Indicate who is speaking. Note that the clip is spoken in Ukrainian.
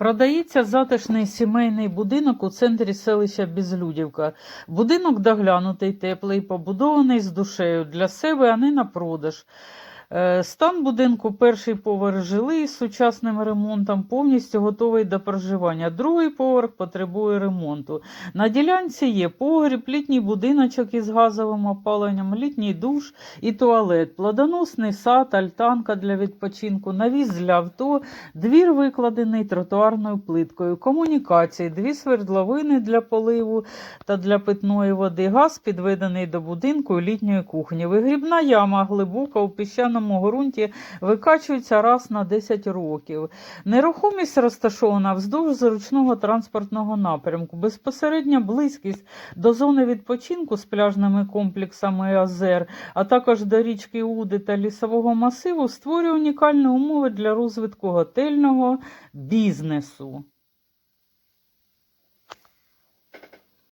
Speaker 1: Продається затишний сімейний будинок у центрі селища Безлюдівка. Будинок доглянутий, теплий, побудований з душею для себе, а не на продаж. Е, Стан будинку перший поверх жилий з сучасним ремонтом, повністю готовий до проживання. Другий поверх потребує ремонту. На ділянці є погріб, літній будиночок із газовим опаленням, літній душ і туалет, плодоносний сад, альтанка для відпочинку, навіс для авто, двір викладений тротуарною плиткою, комунікації, дві свердловини для поливу та для питної води, газ підведений до будинку і літньої кухні. Вигрібна яма глибока у піщаному ґрунті викачується раз на 10 років. Нерухомість розташована вздовж зручного транспортного напрямку. Безпосередня близькість до зони відпочинку з пляжними комплексами і озер, а також до річки Уди та лісового масиву створює унікальні умови для розвитку готельного бізнесу.